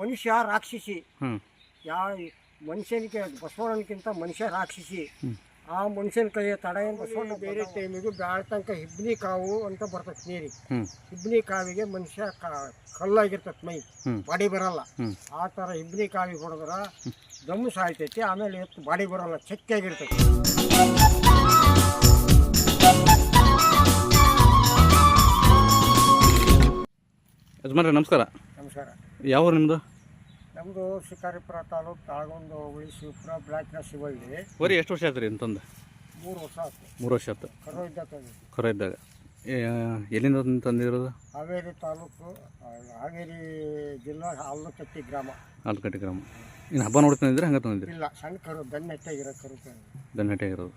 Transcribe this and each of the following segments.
ಮನುಷ್ಯ ರಾಕ್ಷಸಿ. ಯಾವ ಮನುಷ್ಯನಿಗೆ ಬಸವಣ್ಣನಕ್ಕಿಂತ ಮನುಷ್ಯ ರಾಕ್ಷಸಿ. ಆ ಮನುಷ್ಯನ ಕೈಯ ತಡ ಬಸವಣ್ಣ ಬೇರೆ ಟೈಮಿಗೆ ಬ್ಯಾಳ ತನಕ ಹಿಬ್ನಿ ಕಾವು ಅಂತ ಬರ್ತೈತೆ ನೀರಿಗೆ ಹ್ಞೂ ಹಿಬ್ನಿ ಕಾವಿಗೆ ಮನುಷ್ಯ ಕಲ್ಲಾಗಿರ್ತೈತೆ ಮೈ. ಬಾಡಿ ಬರಲ್ಲ. ಆ ಥರ ಹಿಬ್ನಿ ಕಾವಿ ಹೊಡೆದ್ರ ದಮ್ಮು ಸಾಯ್ತೈತಿ ಆಮೇಲೆ ಎತ್ತು ಬಾಡಿ ಬರಲ್ಲ ಚೆಕ್ಕಾಗಿರ್ತೈತಿ ಯಜಮಾನ್ರೆ ನಮಸ್ಕಾರ. ನಮಸ್ಕಾರ. ಯಾವ ಊರು ನಿಮ್ಮದು ನಮ್ಮದು ಶಿಕಾರಿಪುರ ತಾಲೂಕು ತಾಳಗೊಂದು ಹುಳಿ ಶಿವಪುರ ಬ್ಲಾಕ್ನ ಶಿವಳ್ಳಿ. ಬರೀ ಎಷ್ಟು ವರ್ಷ ಆಯ್ತು ರೀ ಅಂತಂದು? ಮೂರು ವರ್ಷ ಆಯ್ತು. ಮೂರು ವರ್ಷ ಆಯ್ತು. ಕರೋ ಇದ್ದಾಗ ಏ, ಎಲ್ಲಿಂದ ತಂದ್- ತಂದಿರೋದು? ಹಾವೇರಿ ತಾಲೂಕು ಆ, ಹಾವೇರಿ ಜಿಲ್ಲಾ ಹಾಲುಕಟ್ಟಿ ಗ್ರಾಮ. ಹಾಲುಕಟ್ಟಿ ಗ್ರಾಮ. ಇನ್ನು ಹಬ್ಬ ನೋಡಿ ತಂದಿದ್ರೆ ಹಂಗೆ ತಂದಿದ್ರಿ ಇಲ್ಲ ಸಣ್ಣ ಕರು ಬೆನ್ನೆಟ್ಟಾಗಿರೋ ಕರು ತಂದೆ. ದನ್ನಟ್ಟೆ ಆಗಿರೋದು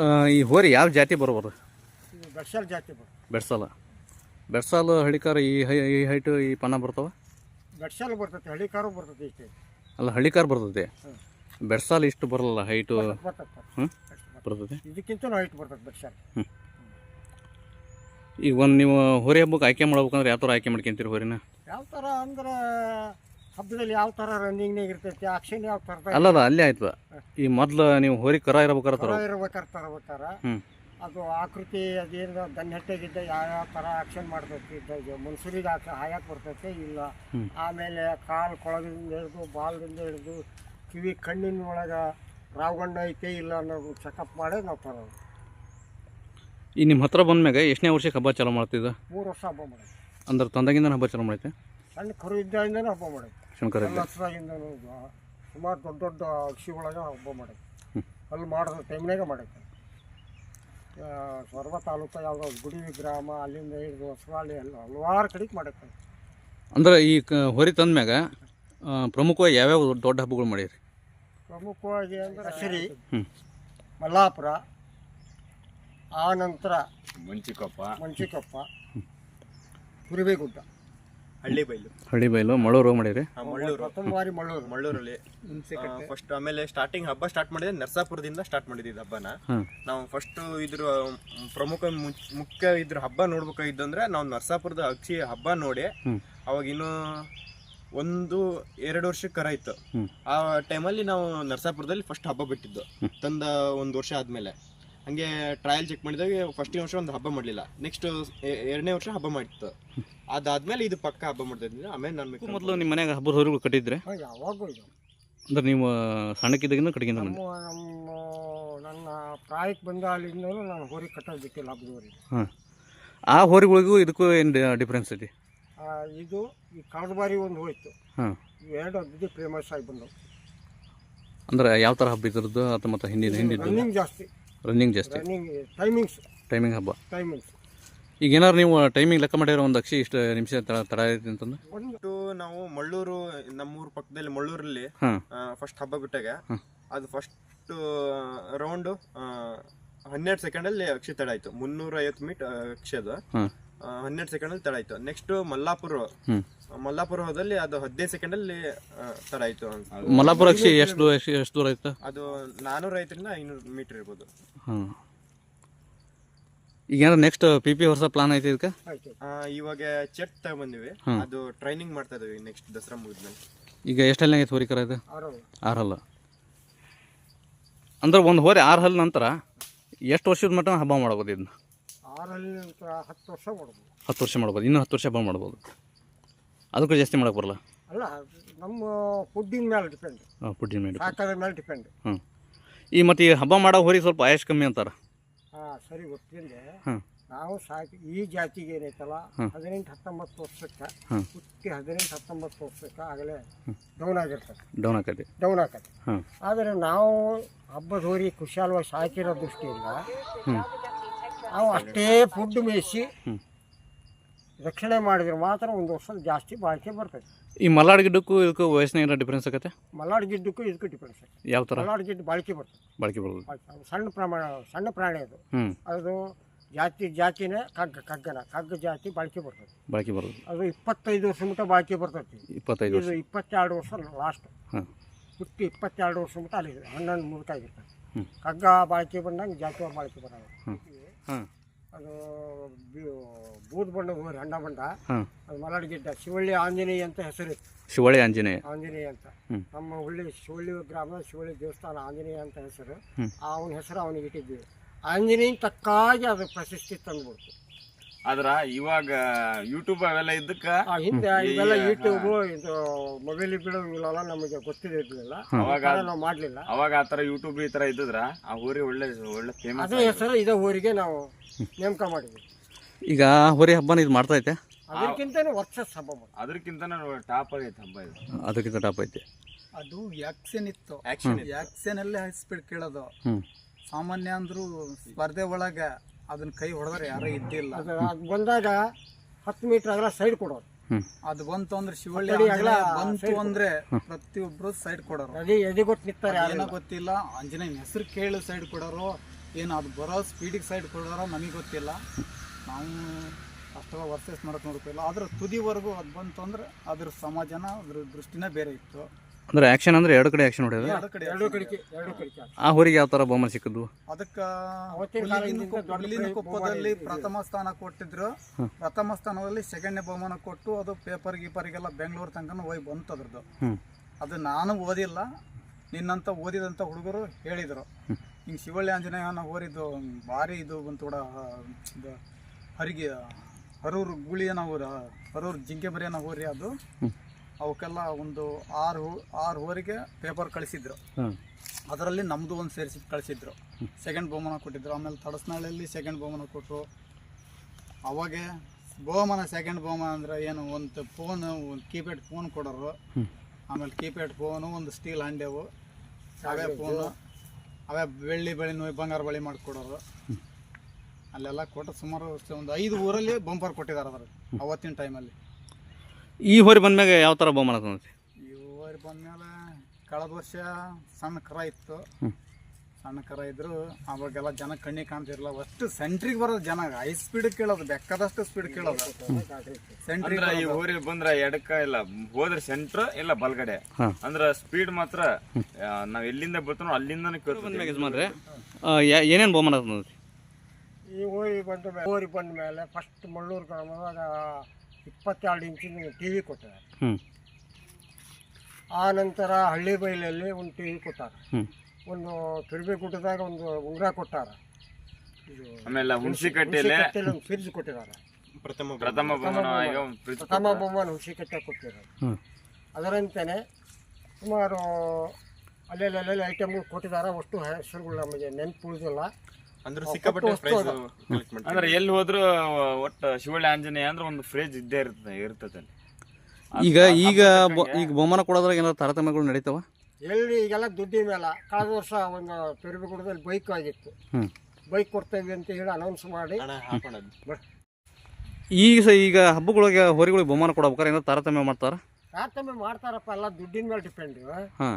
ಆ, ಈ ಹೋರಿ ಯಾವ ಜಾತಿ ಬರೋಬಾರ್ದು ಇದು ಬೆಡ್ಸಲ್ ಜಾತಿ ಬರು ಬೆಡ್ಸಾಲ. ಬೆಡ್ಸಾಲ ಹಳಿಕಾರ ಈ ಹೈ ಈ ಹೈಟು ಈ ಪನ್ನ ಬರ್ತಾವ? ಬೆಟ್ಸಾಲ್ ಬರ್ತೈತಿ ಹಳ್ಳಿ ಕಾರು ಬರ್ತೈತಿ ಇಷ್ಟೇ. ಅಲ್ಲ ಹಳಿಕಾರ ಬರ್ತೈತಿ? ಹ್ಮ್. ಬೆಡ್ಸಾಲ ಇಷ್ಟು ಬರಲ್ಲ ಹೈಟು ಬರ್ತೈತೆ ಹ್ಞೂ ಇದಕ್ಕಿಂತ ಹೈಟ್ ಬರ್ತೈತೆ? ಬೆಡ್ಸಲ್ ಈಗ ಒಂದು ನೀವು ಹೊರಿ ಹಬ್ಬಕ್ಕೆ ಆಯ್ಕೆ ಮಾಡ್ಬೇಕಂದ್ರೆ ಯಾವ ಥರ ಆಯ್ಕೆ ಮಾಡ್ಕೊಂತೀರಿ ಹೊರಿನ? ಯಾವ ಥರ ಅಂದ್ರೆ ಹಬ್ಬದಲ್ಲಿ ಯಾವ ಥರ ರನ್ನಿಂಗ್ನಾಗ ಇರ್ತೈತಿ ಆಕ್ಷನ್ ಯಾವ ಥರ ಅಲ್ಲ ಅಲ್ಲ ಆಯ್ತದ. ಈ ಮೊದ್ಲು ನೀವು ಹೋರಿ ಕರ ಇರ್ಬೇಕಾರೆ ತರಬೇಕಾರ ಹ್ಞೂ ಅದು ಆಕೃತಿ ಅದೇನು ದನ್ನಟ್ಟೆಗಿದ್ದ ಯಾವ ಥರ ಆಕ್ಷನ್ ಮಾಡ್ತೈತಿ ಮನುಷ್ಯರಿಗೆ ಹಾಕ ಹಾಯಕ್ಕೆ ಬರ್ತೈತೆ ಇಲ್ಲ. ಆಮೇಲೆ ಕಾಲು ಕೊಳದಿಂದ ಹಿಡಿದು ಬಾಲದಿಂದ ಹಿಡಿದು ಕಿವಿ ಕಣ್ಣಿನ ಒಳಗೆ ರಾವಗಂಡ ಐತೆ ಇಲ್ಲ ಅನ್ನೋದು ಚೆಕಪ್ ಮಾಡೇ ನಾವು ತರೋದು. ಈ ನಿಮ್ಮ ಹತ್ರ ಬಂದ್ಮ್ಯಾಗ ಎಷ್ಟನೇ ವರ್ಷಕ್ಕೆ ಹಬ್ಬ ಚಾಲೂ ಮಾಡ್ತಿದ್ದ ಮೂರು ವರ್ಷ ಹಬ್ಬ ಮಾಡಿ ಅಂದ್ರೆ ತಂದಾಗಿಂದ ಹಬ್ಬ ಚಾಲು ಮಾಡೈತೆ? ಸಣ್ಣ ಕರು ಇದ್ದಾಗಿಂದನೂ ಹಬ್ಬ ಎಲ್ಲ ಹತ್ರದಾಗಿಂದನೂ ಸುಮಾರು ದೊಡ್ಡ ದೊಡ್ಡ ಅಕ್ಷಿ ಒಳಗೆ ಹಬ್ಬ ಮಾಡೈತೆ. ಅಲ್ಲಿ ಮಾಡೋದು ಟೈಮ್ನಾಗ ಮಾಡೈತೆ ಸೊರಬ ತಾಲೂಕು ಯಾವುದೋ ಗುಡಿ ಗ್ರಾಮ ಅಲ್ಲಿಂದ ಹಿಡಿದು ಹೊಸವಾಳಿ ಎಲ್ಲ ಹಲವಾರು ಕಡೆಗೆ ಮಾಡಕ್ಕೆ ಅಂದ್ರೆ ಈ ಕ ಹೊರಿ ತಂದ್ಮ್ಯಾಗ ಆ, ಪ್ರಮುಖವಾಗಿ ಯಾವ್ಯಾವ ದೊಡ್ಡ ಹಬ್ಬಗಳು ಮಾಡಿರಿ ಪ್ರಮುಖವಾಗಿ ಅಂದ್ರೆ ಶ್ರೀ ಹ್ಞೂ ಮಲ್ಲಾಪುರ ಆ ನಂತರ ಮುಂಚಿಕೊಪ್ಪ. ಮಂಚಿಕೊಪ್ಪ ಕುರಿಬೇಗುಡ್ಡ ಹಳ್ಳಿ ಬೈಲು. ಹಳ್ಳಿ ಬೈಲು ಮಳೂರು ಮಾಡಿರಿ? ಮಳ್ಳೂರು. ಪ್ರಥಮ ಬಾರಿ ಮಳ್ಳೂರು ಮಳ್ಳೂರಲ್ಲಿ ಫಸ್ಟ್ ಆಮೇಲೆ ಸ್ಟಾರ್ಟಿಂಗ್ ಹಬ್ಬ ಸ್ಟಾರ್ಟ್ ಮಾಡಿದ್ರೆ ನರ್ಸಾಪುರದಿಂದ ಸ್ಟಾರ್ಟ್ ಮಾಡಿದ್ದು ಹಬ್ಬನ. ಹಾಂ. ನಾವು ಫಸ್ಟ್ ಇದ್ರ ಮ್, ಪ್ರಮುಖ ಮುಚ್- ಮುಖ್ಯ ಇದ್ರ ಹಬ್ಬ ನೋಡ್ಬೇಕಾಗಿದ್ದು ಅಂದ್ರೆ ನಾವು ನರ್ಸಾಪುರದ ಅಕ್ಷಿ ಹಬ್ಬ ನೋಡಿ ಅವಾಗ ಇನ್ನು ಒಂದು ಎರಡು ವರ್ಷ ಕರ ಇತ್ತು. ಹ್ಮ್. ಆ ಟೈಮಲ್ಲಿ ನಾವು ನರ್ಸಾಪುರದಲ್ಲಿ ಫಸ್ಟ್ ಹಬ್ಬ ಬಿಟ್ಟಿದ್ದು. ತಂದ ಒಂದು ವರ್ಷ ಆದ್ಮೇಲೆ. ಹಂಗೆ ಟ್ರಯಲ್ ಚೆಕ್ ಮಾಡಿದಾಗ ಫಸ್ಟ್ ವರ್ಷ ಒಂದು ಹಬ್ಬ ಮಾಡಲಿಲ್ಲ. ನೆಕ್ಸ್ಟ್ ಎರಡನೇ ವರ್ಷ ಹಬ್ಬ ಮಾಡಿತ್ತು. ಅದಾದ್ಮೇಲೆ ಇದು ಪಕ್ಕ ಹಬ್ಬ ಮಾಡ್ತಾ ಇದ್ವಿ ಆಮೇಲೆ ನಾನು ಮೊದಲು ನಿಮ್ಮ ಮನೆಗೆ ಹಬ್ಬದ ಹೊರಗಳು ಕಟ್ಟಿದ್ರೆ? ಯಾವಾಗೂ ಇದು. ಅಂದ್ರೆ ನೀವು ಸಣ್ಣಕ್ಕಿದ್ದಾಗಿಂದ ಕಟ್ಟಿಗೆ ನಮ್ಮ ನಮ್ಮ ನನ್ನ ಪ್ರಾಯಕ್ಕೆ ಬಂದ ಅಲ್ಲಿಂದ ನಾನು ಹೋರಿ ಕಟ್ಟೋದು ಬಿಟ್ಟಿಲ್ಲ ಹೋರಿ ಹಾಂ. ಆ ಹೋರಿಗಳಿಗೂ ಇದಕ್ಕೂ ಏನು ಡಿಫ್ರೆನ್ಸ್ ಐತಿ ಇದು? ಈ ಕಾಡು ಬಾರಿ ಒಂದು ಹೋಯ್ತು. ಹಾಂ. ಎರಡು ಅಗ್ದಿ ಫೇಮಸ್ ಆಗಿ ಬಂದವು. ಅಂದ್ರೆ ಯಾವ ಥರ ಹಬ್ಬ ಇದ್ರದ್ದು ಅಥವಾ ಮತ್ತು ಹಿಂದಿನ ಹಿಂದಿನ ರನ್ನಿಂಗ್ ಜಾಸ್ತಿ. ರನ್ನಿಂಗ್ ಜಾಸ್ತಿ. ರನ್ನಿಂಗ್ ಟೈಮಿಂಗ್ಸ್ ಟೈಮಿಂಗ್ ಹಬ್ಬ. ಟೈಮಿಂಗ್ಸ್ ಈಗ ಏನಾದ್ರು ನೀವು ಟೈಮಿಂಗ್ ಲೆಕ್ಕ ಮಾಡಿರೋ ಒಂದು ಅಕ್ಷಿ ಇಷ್ಟು ನಿಮಿಷ ತಡ ತಡ ಐತಿ ಅಂತಂದ್ರೆ? ಒಂದು ನಾವು ಮಳ್ಳೂರು ನಮ್ಮೂರ ಪಕ್ಕದಲ್ಲಿ ಮಳ್ಳೂರಲ್ಲಿ ಹಾಂ. ಫಸ್ಟ್ ಹಬ್ಬ ಬಿಟ್ಟಾಗ. ಅದು ಫಸ್ಟ್ ರೌಂಡು ಹನ್ನೆರಡು ಸೆಕೆಂಡಲ್ಲಿ ಅಕ್ಷಿ ತಡ ಆಯ್ತು. ಮುನ್ನೂರ ಐವತ್ತು ಮೀಟ್ ಅಕ್ಷಿ ಅದು. ಹನ್ನೆರಡು ಸೆಕೆಂಡಲ್ಲಿ ತಡ ಆಯ್ತು. ನೆಕ್ಸ್ಟ್ ಮಲ್ಲಾಪುರ ಮಲ್ಲಾಪುರ ಹೋದಲ್ಲಿ ಅದು ಹದಿನೈದು ಸೆಕೆಂಡ್ ಅಲ್ಲಿ ತಡ ಆಯ್ತು ಮಲ್ಲಾಪುರ ಅಕ್ಷಿ ಎಷ್ಟು ಎಷ್ಟು ದೂರ ಆಯ್ತು? ಅದು ನಾನೂರ ಐದರಿಂದ ಐನೂರು ಮೀಟರ್ ಇರ್ಬೋದು. ಈಗ ಏನಾರ ನೆಕ್ಸ್ಟ್ ಪಿ ಪಿ ವರ್ಷ ಪ್ಲಾನ್ ಐತಿ ಇದಕ್ಕೆ? ಆ, ಇವಾಗ ಚೆಟ್ ತಗೊಂಡ್ಬಂದಿವಿ. ಅದು ಟ್ರೈನಿಂಗ್ ಮಾಡ್ತಾ ಇದೀವಿ ನೆಕ್ಸ್ಟ್ ದಸರಾ ಮುಗಿದ್ಮೇಲೆ. ಈಗ ಎಷ್ಟೆಲ್ಲ ಐತೆ ಹೋರಿ ಕರ ಇದು ಆರು ಹಲ್ಲು. ಅಂದ್ರೆ ಒಂದು ಹೋರಿ ಆರು ಹಲ್ಲು ನಂತರ ಎಷ್ಟು ವರ್ಷದ ಮಟ್ಟ ಹಬ್ಬ ಮಾಡ್ಬೋದು ಇದನ್ನ ಆರಲ್ಲಿ ಹತ್ತು ವರ್ಷ ಮಾಡ್ಬೋದು. ಹತ್ತು ವರ್ಷ ಮಾಡ್ಬೋದು. ಇನ್ನೂ ಹತ್ತು ವರ್ಷ ಹಬ್ಬ ಮಾಡ್ಬೋದು. ಅದಕ್ಕೆ ಜಾಸ್ತಿ ಮಾಡಕ್ಕೆ ಬರಲ್ಲ? ಅಲ್ಲ ನಮ್ಮ ಫುಡ್ಡಿನ ಮೇಲೆ ಡಿಪೆಂಡ್ ಹಾಂ ಪುಡ್ಡಿನ ಮೇಲೆ ಸಾಕೋದ್ರ ಮೇಲೆ ಡಿಪೆಂಡ್ ಹ್ಞೂ ಈ ಮತ್ತು ಈ ಹಬ್ಬ ಮಾಡೋ ಹೋರಿ ಸ್ವಲ್ಪ ಆಯಸ್ ಕಮ್ಮಿ ಅಂತಾರೆ. ಹಾಂ ಸರಿ ಗೊತ್ತಿಲ್ಲದೆ ನಾವು ಸಾಕಿ ಈ ಜಾತಿಗೆ ಏನೈತಲ್ಲ. ಹದಿನೆಂಟು ಹತ್ತೊಂಬತ್ತು ವರ್ಷಕ್ಕೆ. ಹುಟ್ಟಿ ಹದಿನೆಂಟು ಹತ್ತೊಂಬತ್ತು ವರ್ಷಕ್ಕೆ ಆಗಲೇ ಡೌನ್ ಆಗಿರ್ತದೆ. ಡೌನ್ ಆಗತ್ತೆ ಡೌನ್ ಆಕತ್ತೆ ಹಾಂ ಆದರೆ ನಾವು ಹಬ್ಬದ ಹೋರಿ ಕುಶಾಲವಾಗಿ ಸಾಕಿರೋ ದೃಷ್ಟಿಯಿಂದ ನಾವು ಅಷ್ಟೇ ಫುಡ್ ಮೇಯಿಸಿ. ರಕ್ಷಣೆ ಮಾಡಿದ್ರೆ ಮಾತ್ರ ಒಂದು ವರ್ಷ ಜಾಸ್ತಿ ಬಾಳಿಕೆ ಬರ್ತದೆ. ಈ ಮಲ್ನಾಡ್ ಗಿಡ್ಡಕ್ಕೂ ಇದಕ್ಕೂ ವಯಸ್ಸಿನ ಏನೋ ಡಿಫ್ರೆನ್ಸ್ ಆಗುತ್ತೆ? ಮಲ್ನಾಡ್ ಗಿಡ್ಡಕ್ಕೂ ಇದಕ್ಕೂ ಡಿಫ್ರೆನ್ಸ್ ಯಾವ ಥರ? ಮಲ್ನಾಡ್ ಗಿಡ್ಡು ಬಾಳಿಕೆ ಬರ್ತದೆ. ಬಾಳಿಕೆ. ಅದು ಸಣ್ಣ ಪ್ರಮಾಣ ಸಣ್ಣ ಪ್ರಾಣಿ ಅದು. ಹ್ಞೂ ಅದು ಜಾತಿ ಜಾತಿನೇ ಕಗ್ಗ ಕಗ್ಗನ ಕಗ್ಗ ಜಾತಿ ಬಾಳಿಕೆ ಬರ್ತದೆ. ಬಾಳಿಕೆ ಬರೋದು ಅದು ಇಪ್ಪತ್ತೈದು ವರ್ಷ ಮಟ್ಟ ಬಾಳಿಕೆ ಬರ್ತೈತಿ ಇಪ್ಪತ್ತೈದು ವರ್ಷ. ಇದು ಇಪ್ಪತ್ತೆರಡು ವರ್ಷ ಲಾಸ್ಟ್ ಹಾಂ. ಹುಟ್ಟಿ ಇಪ್ಪತ್ತೆರಡು ವರ್ಷ ಮಟ್ಟ ಅಲ್ಲಿ ಹನ್ನೊಂದು ಮುದುಕಾಗಿರ್ತದೆ ಆಗಿರ್ತದೆ ಕಗ್ಗ ಬಾಳಿಕೆ ಬಂದಂಗೆ ಜಾತಿ ಬಾಳಿಕೆ ಬರೋದು. ಹಾಂ. ಅದು ಬೂದ್ ಬಣ್ಣ ಹೋರಿ ಹಣ್ಣ ಬಂಡ. ಹಾಂ. ಅದು ಮಲಾಡಿ ಗಿಡ್ಡ ಶಿವಳ್ಳಿ ಆಂಜನೇಯ ಅಂತ ಹೆಸರು ಶಿವಳ್ಳಿ ಆಂಜನೇಯ. ಆಂಜನೇಯ ಅಂತ. ನಮ್ಮ ಹುಳ್ಳಿ ಶಿವಳ್ಳಿ ಗ್ರಾಮ ಶಿವಳ್ಳಿ ದೇವಸ್ಥಾನ ಆಂಜನೇಯ ಅಂತ ಹೆಸರು. ಅವನ ಹೆಸರು ಅವನಿಗೆ ಇಟ್ಟಿದ್ವಿ ಆಂಜನೇಯನ ತಕ್ಕಾಗಿ ಅದು ಪ್ರಶಸ್ತಿ ತಂದ್ಬಿಡ್ತು. ಆದ್ರ ಇವಾಗ ಯೂಟ್ಯೂಬ್ ಅವೆಲ್ಲ ಇದ್ದಕ್ಕ ಆ ಹಿಂದೆ ಇವೆಲ್ಲ. ಯೂಟ್ಯೂಬ್ ಇದು ಮೊಬೈಲ್ ಬಿಡೋ ಇವೆಲ್ಲ ನಮಗೆ ಗೊತ್ತಿರಲಿಲ್ಲ. ಅವಾಗ ನಾವು ಮಾಡ್ಲಿಲ್ಲ. ಅವಾಗ ಆತರ ಯೂಟ್ಯೂಬ್ ಈ ತರ ಇದ್ದಿದ್ರ ಆ ಊರಿಗೆ ಒಳ್ಳೆ ಒಳ್ಳೆ ಫೇಮಸ್ ಅದೇ ಹೆಸರು ಇದೇ ಊರಿಗೆ ನಾವು ನೇಮಕ ಮಾಡಿದ್ವಿ. ಈಗ ಹೊರಿ ಹಬ್ಬನ ಇದು ಮಾಡ್ತಾ ಐತೆ ಅದಕ್ಕಿಂತ ವರ್ಚಸ್ ಹಬ್ಬ ಅದಕ್ಕಿಂತ ಟಾಪ್ ಆಗೈತೆ ಹಬ್ಬ ಇದು. ಅದಕ್ಕಿಂತ ಟಾಪ್ ಐತೆ. ಅದು ಆಕ್ಷನ್ ಇತ್ತು. ಆಕ್ಷನ್ ಆಕ್ಷನ್ ಅಲ್ಲೇ ಹೈಸ್ಪೀಡ್ ಕೇಳೋದು. ಸಾಮಾನ್ಯ ಅಂದ್ರು ಸ್ಪರ್ಧೆ ಒಳಗೆ ಅದನ್ನ ಕೈ ಹೊಡೆದ್ರೆ ಯಾರು ಇದ್ದಿಲ್ಲ. ಅದು ಅದು ಬಂದಾಗ ಹತ್ತು ಮೀಟರ್ ಅಗಲ ಸೈಡ್ ಕೊಡೋರು. ಅದು ಬಂತು ಅಂದ್ರೆ ಶಿವಳ್ಳಿ ಅಗಲ ಬಂತು ಅಂದ್ರೆ ಪ್ರತಿಯೊಬ್ರು ಸೈಡ್ ಕೊಡೋರು. ಅದೇ ನಿಂತಾರೆ ಯಾರು? ಏನೋ ಗೊತ್ತಿಲ್ಲ. ಆಂಜನೇಯನ ಹೆಸರು ಕೇಳಿ ಸೈಡ್ ಕೊಡೋರು. ಏನು ಅದು ಬರೋ ಸ್ಪೀಡಿಗೆ ಸೈಡ್ ಕೊಡೋರೋ ನಮಗೆ ಗೊತ್ತಿಲ್ಲ. ನಾವು ಅಷ್ಟೆಲ್ಲ ವರ್ಸಸ್ ಮಾಡೋಕೆ ನೋಡ್ತಿಲ್ಲ. ಆದ್ರೆ ತುದಿವರೆಗೂ ಅದು ಬಂತು ಅಂದ್ರೆ ಅದ್ರ ಸಮಾಜನ ಅದ್ರ ದೃಷ್ಟಿನೇ ಬೇರೆ ಇತ್ತು. ಅಂದ್ರೆ ಆಕ್ಷನ್ ಅಂದ್ರೆ ಎರಡು ಕಡೆ ಆಕ್ಷನ್ ಹೊಡೆಯೋದು? ಎರಡು ಕಡೆ ಎರಡು ಕಡೆಗೆ ಎರಡು ಕಡೆಗೆ ಆ ಹೊರಿಗೆ ಯಾವ ತರ ಬಹುಮಾನ ಸಿಕ್ಕಿದ್ವು ಅದಕ್ಕೆ ಪ್ರಥಮ ಸ್ಥಾನ ಕೊಟ್ಟಿದ್ರು. ಪ್ರಥಮ ಸ್ಥಾನದಲ್ಲಿ ಸೆಕೆಂಡ್ ಬಹುಮಾನ ಕೊಟ್ಟು ಅದು ಪೇಪರ್ ಗೀಪರಿಗೆಲ್ಲ ಬೆಂಗಳೂರು ತನಕ ಹೋಗಿ ಬಂತು ಅದ್ರದ್ದು. ಅದು ನಾನು ಓದಿಲ್ಲ ನಿನ್ನಂತ ಓದಿದಂತ ಹುಡುಗರು ಹೇಳಿದರು. ಹಿಂಗೆ ಶಿವಳ್ಳಿ ಆಂಜನೇಯನ ಓರಿದ್ದು ಭಾರಿ ಇದು ಬಂತು ಕೂಡ ಹರಿಗೆ ಹರೂರು ಗುಳಿಯನ ಊರ ಹರೂರು ಜಿಂಕೆ ಬರಿಯನ ಊರಿ ಅದು. ಅವಕ್ಕೆಲ್ಲ ಒಂದು ಆರು ಆರು ಊರಿಗೆ ಪೇಪರ್ ಕಳಿಸಿದ್ರು ಅದರಲ್ಲಿ ನಮ್ಮದು ಒಂದು ಸೇರಿಸಿ ಕಳಿಸಿದ್ರು. ಸೆಕೆಂಡ್ ಬಹುಮಾನ ಕೊಟ್ಟಿದ್ರು. ಆಮೇಲೆ ತಡಸ್ನಾಳಲ್ಲಿ ಸೆಕೆಂಡ್ ಬಹುಮಾನ ಕೊಟ್ಟರು ಅವಾಗೆ ಬಹುಮಾನ ಸೆಕೆಂಡ್ ಬಹುಮಾನ ಅಂದ್ರೆ ಏನು ಒಂದು ಫೋನ್ ಒಂದು ಕೀಪ್ಯಾಡ್ ಫೋನ್ ಕೊಡೋರು. ಆಮೇಲೆ ಕೀಪ್ಯಾಡ್ ಫೋನು ಒಂದು ಸ್ಟೀಲ್ ಹಂಡೆವು. ಅವೇ ಫೋನು ಅವೇ ಬೆಳ್ಳಿ ಬಳಿ ಬಂಗಾರ ಬಳಿ ಮಾಡಿಕೊಡೋರು. ಅಲ್ಲೆಲ್ಲ ಕೊಟ್ಟು ಸುಮಾರು ಒಂದು ಐದು ಊರಲ್ಲಿ ಬಂಪರ್ ಕೊಟ್ಟಿದ್ದಾರೆ ಅದರಲ್ಲಿ ಅವತ್ತಿನ ಟೈಮಲ್ಲಿ ಈ ಹೊರಿ ಬಂದ್ಮ್ಯಾಗ ಯಾವ ಥರ ಬಹುಮಾನ ಈ ಇವರು ಬಂದಮೇಲೆ ಕಳೆದ ವರ್ಷ ಸಣ್ಣ ಕರ ಇತ್ತು. ಸಣ್ಣ ಕರ ಇದ್ರು ಅವಾಗೆಲ್ಲ ಜನ ಕಣ್ಣಿಗೆ ಕಾಣ್ತಿರಲ್ಲ ಅಷ್ಟು ಸೆಂಟ್ರಿಗೆ ಬರೋದು ಜನ ಹೈ ಸ್ಪೀಡ್ ಕೇಳೋದು ಬೆಕ್ಕದಷ್ಟು ಸ್ಪೀಡ್ ಕೇಳೋದು. ಸೆಂಟ್ರಿಗೆ ಅಂದ್ರ ಈ ಊರಿಗೆ ಬಂದ್ರೆ ಎಡಕ ಇಲ್ಲ ಹೋದ್ರೆ ಸೆಂಟ್ರ್ ಇಲ್ಲ ಬಲ್ಗಡೆ. ಅಂದ್ರೆ ಸ್ಪೀಡ್ ಮಾತ್ರ ಆ, ನಾವ್ ಎಲ್ಲಿಂದ ಬರ್ತಾನೋ ಅಲ್ಲಿಂದನೇ ಕೇಳ್ತೀವಿ. ಯಜಮಾನ್ರೆ ಏನೇನು ಬಹುಮಾನ ತಂದೈತಿ ಈ ಹೋರಿ ಬಂದ ಮೇಲೆ ಓರಿ ಬಂದ ಮೇಲೆ ಫಸ್ಟ್ ಮಳ್ಳೂರು ಗ್ರಾಮದಾಗ ಇಪ್ಪತ್ತೆರಡು ಇಂಚಿನ ಟಿ ವಿ ಕೊಟ್ಟಿದ್ದಾರೆ. ಹ್ಞೂ ಆ ನಂತರ ಹಳ್ಳಿ ಬೈಲಲ್ಲಿ ಒಂದು ಟಿ ವಿ ಕೊಟ್ಟಾರ. ಹ್ಞೂ ಒಂದು ತುರ್ಬಿಗುಡ್ಡದಾಗ ಒಂದು ಉಂಗುರ ಕೊಟ್ಟಾರ. ಇದು ಆಮೇಲೆ ಹುಣಸಿಕಟ್ಟೆಲೆ ಒಂದು ಫ್ರಿಜ್ ಕೊಟ್ಟಿದ್ದಾರೆ. ಪ್ರಥಮ ಪ್ರಥಮ ಬಹುಮಾನ ಒಂದ್ ಪ್ರಥಮ ಹುಣಸಿಕಟ್ಟೆ ಕೊಟ್ಟಿದ್ದಾರೆ. ಹ್ಞೂ ಅದರಂತೆಯೇ ಸುಮಾರು ಅಲ್ಲೆಲ್ಲ ಐಟಮ್ಗಳು ಕೊಟ್ಟಿದ್ದಾರೆ. ಅಷ್ಟು ಹೆಸರುಗಳು ನಮಗೆ ನೆನಪು ಉಳಿದಿಲ್ಲ. ಅಂದ್ರೆ ಸಿಕ್ಕಾಪಟ್ಟೆ ಪ್ರೈಸ್ ಕಲೆಕ್ಟ್ ಅಂದ್ರೆ ಎಲ್ಲಿ ಹೋದ್ರು ಒಟ್ಟು ಶಿವಳ್ಳಿ ಆಂಜನೇಯ ಅಂದ್ರೆ ಒಂದು ಫ್ರೇಜ್ ಇದ್ದೇ ಇರ್ತದೆ ಇರ್ತದೆ ಅಲ್ಲಿ. ಈಗ ಈಗ ಬ- ಈಗ ಬಹುಮಾನ ಕೊಡೋದ್ರಾಗ ಏನಾದ್ರು ತಾರತಮ್ಯಗಳು ನಡೀತಾವ? ಎಲ್ಲಿ ಈಗೆಲ್ಲ ದುಡ್ಡಿನ ಮೇಲೆ ಕಳೆದ ವರ್ಷ ಒಂದು ತುರ್ಬಿಗುಡ್ಡದಲ್ಲಿ ಬೈಕ್ ಆಗಿತ್ತು. ಬೈಕ್ ಕೊಡ್ತೇವೆ ಅಂತ ಹೇಳಿ ಅನೌನ್ಸ್ ಮಾಡಿ. ಹಣ ಈಗ ಸಹ ಈಗ ಹಬ್ಬಗಳಿಗೆ ಹೊರಿಗಳಿಗೆ ಬಹುಮಾನ ಕೊಡ್ಬೇಕಾರೆ ಏನಾದ್ರು ತಾರತಮ್ಯ ಮಾಡ್ತಾರ? ತಾರತಮ್ಯ ಮಾಡ್ತಾರಪ್ಪ ಎಲ್ಲ ದುಡ್ಡಿನ ಮೇಲೆ ಡಿಪೆಂಡ್ ಹಾಂ.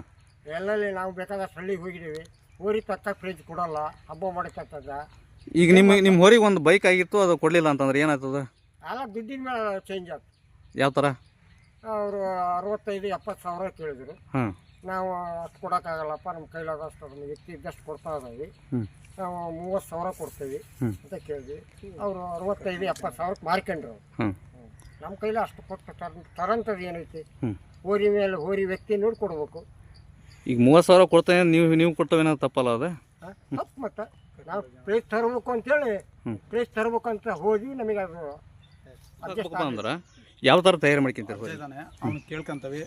ಎಲ್ಲಲ್ಲಿ ನಾವು ಬೇಕಾದಷ್ಟು ಹಳ್ಳಿಗೆ ಹೋಗಿದ್ದೀವಿ. ಊರಿಗೆ ತಕ್ಕ ಫ್ರಿಜ್ ಕೊಡಲ್ಲ ಹಬ್ಬ ಮಾಡ್ಕೊತದ. ಈಗ ನಿಮ್ಮ ನಿಮ್ಮ ಹೋರಿಗೆ ಒಂದು ಬೈಕ್ ಆಗಿತ್ತು ಅದು ಕೊಡಲಿಲ್ಲ ಅಂತಂದ್ರೆ ಏನಾಗ್ತದ ಅಲ್ಲ ದುಡ್ಡಿನ ಮೇಲೆ ಚೇಂಜ್ ಆಗ್ತದೆ ಯಾವ ಥರ ಅವರು ಅರವತ್ತೈದು ಎಪ್ಪತ್ತು ಸಾವಿರ ಕೇಳಿದ್ರು. ಹಾಂ. ನಾವು ಅಷ್ಟು ಕೊಡೋಕ್ಕಾಗಲ್ಲಪ್ಪ ನಮ್ಮ ಕೈಲಾದಷ್ಟು ಅದನ್ನು ವ್ಯಕ್ತಿ ಇದ್ದಷ್ಟು ಕೊಡ್ತಾ ಇದ್ದೀವಿ. ನಾವು ಮೂವತ್ತು ಸಾವಿರ ಕೊಡ್ತೀವಿ ಅಂತ ಕೇಳಿದ್ವಿ. ಅವರು ಅರವತ್ತೈದು ಎಪ್ಪತ್ತು ಸಾವಿರಕ್ಕೆ ಮಾರ್ಕೊಂಡ್ರು. ಅವರು ನಮ್ಮ ಕೈಲಿ ಅಷ್ಟು ಕೊಟ್ಟು ತರ ತರಂಥದ್ದು ಏನೈತಿ ಹೋರಿ ಮೇಲೆ ಹೋರಿ ವ್ಯಕ್ತಿ ನೋಡಿ ಕೊಡ್ಬೇಕು ಈಗ ಮೂವತ್ತು ಸಾವಿರ ಕೊಡ್ತೇನೆ ನೀವು ನೀವು ಕೊಟ್ಟವೇನೋ ತಪ್ಪಲ್ಲ ಅದು? ಮತ್ತೆ. ನಾವು ಪ್ಲೇಸ್ ತರಬೇಕು ಅಂತೇಳಿ ಪ್ಲೇಸ್ ಪ್ರೈಸ್ ಅಂತ ಹೋಗಿ ನಮಗೆ ಅದು. ಅಂದ್ರೆ ಯಾವ ಥರ ತಯಾರು ಮಾಡ್ಕೊಂತಾರೆ ಇದ್ದಾನೆ ಅವ್ನು ಕೇಳ್ಕೊಂತವಿ.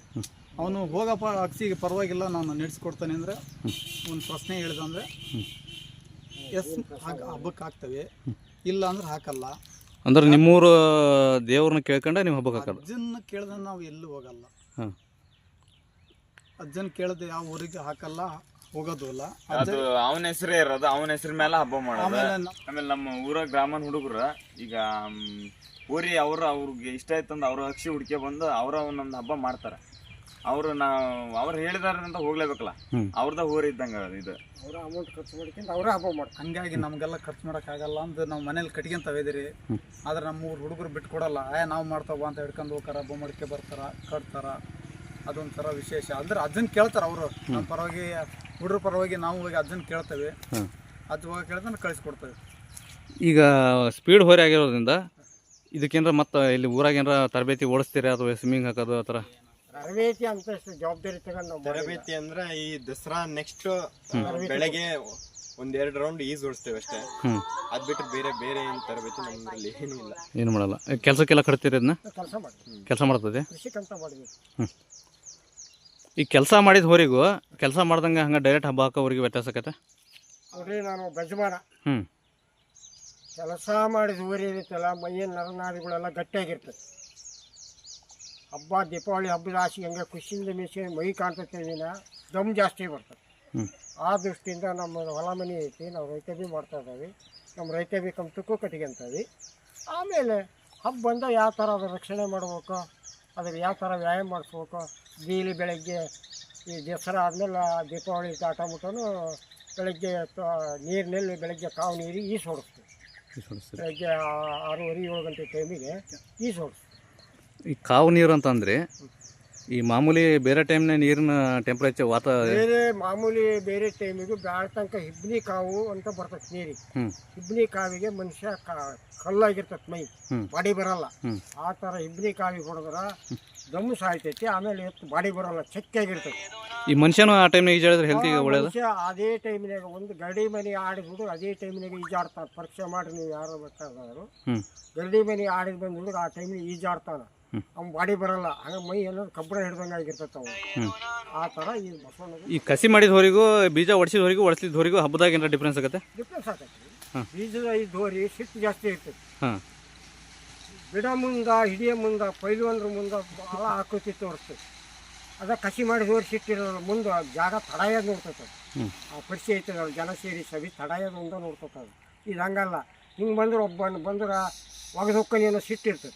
ಅವನು ಹೋಗಪ್ಪ ಅಕ್ಸಿಗೆ ಪರವಾಗಿಲ್ಲ ನಾನು ನಡೆಸ್ಕೊಡ್ತಾನೆ ಅಂದರೆ ಒಂದು ಪ್ರಶ್ನೆ ಹೇಳಿದಂದ್ರೆ ಎಸ್ ಹಬ್ಬಕ್ಕೆ ಹಾಕ್ತೇವೆ. ಇಲ್ಲ ಅಂದ್ರೆ ಹಾಕಲ್ಲ. ಅಂದ್ರೆ ನಿಮ್ಮೂರು ದೇವ್ರನ್ನ ಕೇಳ್ಕೊಂಡೆ ನೀವು ಹಬ್ಬಕ್ಕೆ ಹಾಕಲ್ಲ ಅಜ್ಜನ್ನ ಕೇಳ್ದೆ ನಾವು ಎಲ್ಲೂ ಹೋಗಲ್ಲ. ಹಾಂ ಅಜ್ಜನ್ ಕೇಳದೆ ಯಾವ ಊರಿಗೆ ಹಾಕಲ್ಲ ಹೋಗೋದು ಇಲ್ಲ ಅದು ಅವನ ಹೆಸರೇ ಇರೋದು ಅವನ ಹೆಸರ ಮೇಲೆ ಹಬ್ಬ ಮಾಡೋದು. ಆಮೇಲೆ ನಮ್ಮ ಊರ ಗ್ರಾಮನ್ ಹುಡುಗರ ಈಗ ಊರಿ ಅವರು ಅವ್ರಿಗೆ ಇಷ್ಟ ಆಯ್ತಂದು ಅವ್ರ ಅಕ್ಷಿ ಹುಡ್ಕೆ ಬಂದು ಅವ್ರ ಒಂದೊಂದು ಹಬ್ಬ ಮಾಡ್ತಾರೆ. ಅವರು ನಾವು ಅವ್ರು ಹೇಳಿದಾರೆ ಅಂತ ಹೋಗ್ಲೇಬೇಕಲ್ಲ. ಅವ್ರದ ಊರು ಇದ್ದಂಗೆ ಇದು. ಅವರ ಅಮೌಂಟ್ ಖರ್ಚು ಮಾಡ್ಕೊಂಡು ಅವರೇ ಹಬ್ಬ ಮಾಡ್ತಾರೆ. ಹಂಗಾಗಿ ನಮಗೆಲ್ಲ ಖರ್ಚು ಮಾಡೋಕ್ಕಾಗಲ್ಲ ಅಂತ ನಾವು ಮನೇಲಿ ಕಟ್ಕೊಂತವಿದಿರಿ ಆದ್ರೆ ನಮ್ಮ ಊರು ಹುಡುಗರು ಬಿಟ್ಕೊಡಲ್ಲ. ಏ ನಾವು ಮಾಡ್ತಾವ ಅಂತ ಹಿಡ್ಕೊಂಡು ಹೋಗ್ತಾರ ಹಬ್ಬ ಮಾಡ್ಕೆ ಬರ್ತಾರ ಕಟ್ತಾರ. ಅದೊಂಥರ ವಿಶೇಷ. ಅಂದ್ರೆ ಅದನ್ನ ಕೇಳ್ತಾರೆ ಅವರು. ನಮ್ಮ ಪರವಾಗಿ ಹುಡುಗ್ರ ಪರವಾಗಿ ನಾವು ಹೋಗಿ ಅದನ್ನ ಕೇಳ್ತೇವೆ. ಅದ್ ಹೋಗಿ ಕೇಳಿದ್ರೆ ಕಳಿಸ್ಕೊಡ್ತೇವೆ. ಈಗ ಸ್ಪೀಡ್ ಹೊರೆ ಆಗಿರೋದ್ರಿಂದ ಇದಕ್ಕೇನಾರ ಮತ್ತೆ ಇಲ್ಲಿ ಊರಾಗ ಏನಾರ ತರಬೇತಿ ಓಡಿಸ್ತೀರಾ ಅಥವಾ ಸ್ವಿಮ್ಮಿಂಗ್ ಹಾಕೋದು ಆ ಥರ ತರಬೇತಿ ಅಂತ ಜವಾಬ್ದಾರಿ ತಗೊಂಡು ನಾವು ತರಬೇತಿ ಅಂದ್ರೆ ಈ ದಸರಾ ನೆಕ್ಸ್ಟ್ ಬೆಳಗ್ಗೆ ಒಂದೆರಡು ರೌಂಡ್ ಈಸ್ ಓಡಿಸ್ತೇವೆ ಅಷ್ಟೇ. ಅದ್ ಬಿಟ್ಟು ಬೇರೆ ಬೇರೆ ಏನ್ ತರಬೇತಿ ನಮ್ಮಲ್ಲಿ ಏನೂ ಇಲ್ಲ. ಏನು ಮಾಡಲ್ಲ. ಕೆಲಸಕ್ಕೆಲ್ಲ ಕಟ್ತೀರಿ ಅದನ್ನ ಕೆಲಸ ಮಾಡ್ತೀವಿ. ಕೆಲಸ ಮಾಡ್ತದೆ? ಕೃಷಿಕಂತ ಮಾಡಿದ್ವಿ ಈ ಕೆಲಸ ಮಾಡಿದ ಹೋರಿಗೂ ಕೆಲಸ ಮಾಡ್ದಂಗೆ ಹಂಗೆ ಡೈರೆಕ್ಟ್ ಹಬ್ಬ ಹಾಕೋರಿಗೆ ವ್ಯತ್ಯಾಸ ಆಕೈತೆ? ನೋಡ್ರಿ ನಾನು ಗಜಮಾನ ಹ್ಞೂ ಕೆಲಸ ಮಾಡಿದ ಹೋರಿ ಇರುತ್ತಲ್ಲ ಮೈಯ ನರನಾದಿಗಳೆಲ್ಲ ಗಟ್ಟಿಯಾಗಿರ್ತದೆ. ಹಬ್ಬ ದೀಪಾವಳಿ ಹಬ್ಬದ ಆಸೆ ಹಂಗೆ ಖುಷಿಯಿಂದ ಮೀಸಿ ಮೈ ಕಾಣ್ತೈತೆ ದಿನ ದಮ್ ಜಾಸ್ತಿ ಬರ್ತದೆ. ಆ ದೃಷ್ಟಿಯಿಂದ ನಮ್ಮ ಹೊಲ ಮನೆ ಐತಿ ನಾವು ರೈತ ಬಿ ಮಾಡ್ತಾ ಇದ್ದೀವಿ. ನಮ್ಮ ರೈತ ಬಿ ಕಂತಕ್ಕೂ ಕಟ್ಕೊಂತೀವಿ ಆಮೇಲೆ ಹಬ್ಬ ಬಂದ ಯಾವ ಥರ ಅದ್ರ ರಕ್ಷಣೆ ಮಾಡ್ಬೇಕು ಅದ್ರ ಯಾವ ಥರ ವ್ಯಾಯಾಮ ಮಾಡಿಸ್ಬೇಕು ಡೈಲಿ ಬೆಳಗ್ಗೆ ಈ ದಸರಾ ಆದಮೇಲೆ ದೀಪಾವಳಿ ದಾಟ ಮುಟ್ಟನು ಬೆಳಗ್ಗೆ ನೀರಿನಲ್ಲಿ ಬೆಳಗ್ಗೆ ಕಾವು ನೀರು ಈಸ್ ಹೊಡಿಸ್ತೀವಿ ಬೆಳಗ್ಗೆ ಆರೂವರೆ ಏಳು ಗಂಟೆ ಟೈಮಿಗೆ ಈಸ್ ಹೊಡಿಸ್ತೀವಿ ಈ ಕಾವು ನೀರು ಅಂತಂದರೆ ಈ ಮಾಮೂಲಿ ಬೇರೆ ಟೈಮ್ನ ನೀರಿನ ಟೆಂಪ್ರೇಚರ್ ವಾತ ಬೇರೆ ಮಾಮೂಲಿ ಬೇರೆ ಟೈಮಿಗೂ ಬ್ಯಾಳ ತನಕ ಹಿಬ್ನಿ ಕಾವು ಅಂತ ಬರ್ತೈತೆ ನೀರಿಗೆ. ಹಿಬ್ಬನಿ ಕಾವಿಗೆ ಮನುಷ್ಯ ಕಲ್ಲಾಗಿರ್ತೈತೆ ಮೈ. ಬಾಡಿ ಬರಲ್ಲ. ಆ ಥರ ಹಿಬ್ನಿ ಕಾವಿಗೆ ಹೊಡೆದ್ರ ದಮ್ಮು ಸಾಯ್ತೈತಿ ಆಮೇಲೆ ಎತ್ತು ಬಾಡಿ ಬರೋಲ್ಲ ಚೆಕ್ಕಾಗಿರ್ತೈತಿ ಈ ಮನುಷ್ಯನು ಆ ಟೈಮ್ನಾಗ ಈಜಾಡಿದ್ರೆ ಹೆಲ್ತಿಗೆ ಒಳ್ಳೇದು? ಮನುಷ್ಯ ಅದೇ ಟೈಮಿನಾಗ ಒಂದು ಗರಡಿ ಮನೆ ಆಡಿದ್ಬಿಟ್ಟು ಅದೇ ಟೈಮಿನಾಗ ಈಜಾಡ್ತಾನೆ. ಪರೀಕ್ಷೆ ಮಾಡಿ ನೀವು ಯಾರು ಬೇಕಾದ್ರು ಹ್ಞೂ ಗರಡಿ ಮನೆ ಆಡಿದ್ ಬಂದ ಹುಡುಗ ಆ ಟೈಮಿಗೆ ಈಜಾಡ್ತಾನೆ. ಹ್ಮ್. ಅವ್ನ ಬಾಡಿ ಬರಲ್ಲ. ಹಂಗ ಮೈ ಎಲ್ಲ ಕಬ್ಬಣ ಹಿಡ್ದಂಗೆ ಆಗಿರ್ತೈತೆ ಅವ ಹ್ಞೂ ಆ ಥರ ಈ ಬಸವಣ್ಣಗೆ ಈ ಕಸಿ ಮಾಡಿದ ಹೊರಿಗೂ ಬೀಜ ಒಡಿಸಿದ ಹೊರಿಗೂ ಒಡಿಸಿದ ಹೊರಿಗೂ ಹಬ್ಬದಾಗ ಏನಾರ ಡಿಫ್ರೆನ್ಸ್ ಆಗುತ್ತೆ? ಡಿಫ್ರೆನ್ಸ್ ಆಗತ್ತೆ. ಹ್ಮ್. ಬೀಜದ ಈ ದೋರಿ ಸಿಟ್ಟು ಜಾಸ್ತಿ ಇರ್ತೈತಿ. ಹಾಂ. ಬಿಡ ಮುಂದೆ ಹಿಡಿಯ ಮುಂದ ಅಂದ್ರೆ ಮುಂದೆ ಭಾಳ ಆಕೃತಿ ತೋರಿಸ್ತು. ಅದ ಕಸಿ ಮಾಡಿ ಹೋರಿಸಿಟ್ಟಿರೋ ಮುಂದೆ ಜಾಗ ತಡಾಯೋದು ನೋಡ್ತೈತೆ ಆ ಪರಿಚಯ ಐತದ ಜನ ಸೇರಿ ಸವಿ ತಡಾಯೋದು ಒಂದ ನೋಡ್ತೈತೆ ಅದು. ಇದು ಹಂಗಲ್ಲ ಹಿಂಗೆ ಬಂದ್ರೆ ಒಬ್ಬ ಬಂದ್ರೆ ಒಗದು ಹೊಕ್ಕನಿ ಅನ್ನೋ ಸಿಟ್ಟಿರ್ತದೆ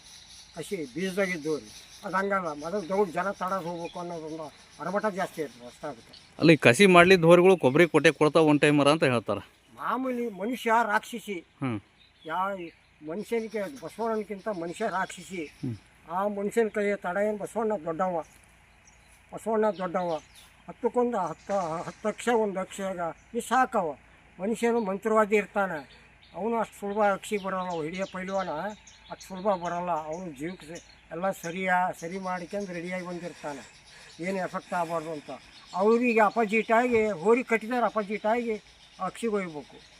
ಕಸಿ ಬೀಜದಾಗಿದ್ದವ್ರಿ ಅದು ಹಂಗಲ್ಲ ಮೊದಲು ದೌಡ್ ಜನ ತಡೋದು ಹೋಗ್ಬೇಕು ಅನ್ನೋದೊಂದು ಅರಮಟ ಜಾಸ್ತಿ ಇರ್ತದೆ ಅಷ್ಟ ಅದಕ್ಕೆ ಅಲ್ಲಿ ಕಸಿ ಮಾಡ್ಲಿದ್ದ ಹೋರಿಗಳು ಕೊಬ್ಬರಿ ಕೊಟ್ಟೆ ಕೊಡ್ತಾವ ಒನ್ ಟೈಮರ ಅಂತ ಹೇಳ್ತಾರೆ. ಮಾಮೂಲಿ ಮನುಷ್ಯ ರಾಕ್ಷಸಿ. ಯಾವ ಮನುಷ್ಯನಿಗೆ ಬಸವಣ್ಣನಕ್ಕಿಂತ ಮನುಷ್ಯ ರಾಕ್ಷಿಸಿ. ಆ ಮನುಷ್ಯನ ಕೈಯ ತಡ ಏನು? ಬಸವಣ್ಣ ದೊಡ್ಡವ. ಬಸವಣ್ಣ ದೊಡ್ಡವ. ಹತ್ತಕ್ಕೊಂದು ಹತ್ತು ಹತ್ತು ಲಕ್ಷ ಒಂದು ಅಕ್ಷಗ ಈ ಸಾಕವ. ಮನುಷ್ಯನು ಮಂತ್ರವಾದಿ ಇರ್ತಾನೆ. ಅವನು ಅಷ್ಟು ಸುಲಭ ಅಕ್ಷಿ ಬರೋಲ್ಲ. ಹಿಡಿಯ ಹಿಡಿಯೋ ಪೈಲ್ವಾನ. ಅಷ್ಟು ಸುಲಭ ಬರೋಲ್ಲ. ಅವನು ಜೀವಕ್ಕೆ ಎಲ್ಲ ಸರಿಯಾ ಸರಿ ಮಾಡ್ಕೊಂಡು ರೆಡಿಯಾಗಿ ಬಂದಿರ್ತಾನೆ. ಏನು ಎಫೆಕ್ಟ್ ಆಗಬಾರ್ದು ಅಂತ. ಅವರಿಗೆ ಅಪೋಸಿಟ್ ಆಗಿ ಹೋರಿ ಕಟ್ಟಿದಾರೆ ಅಪೋಸಿಟ್ ಆಗಿ ಅಕ್ಷಿಗೆ ಒಯ್ಬೇಕು.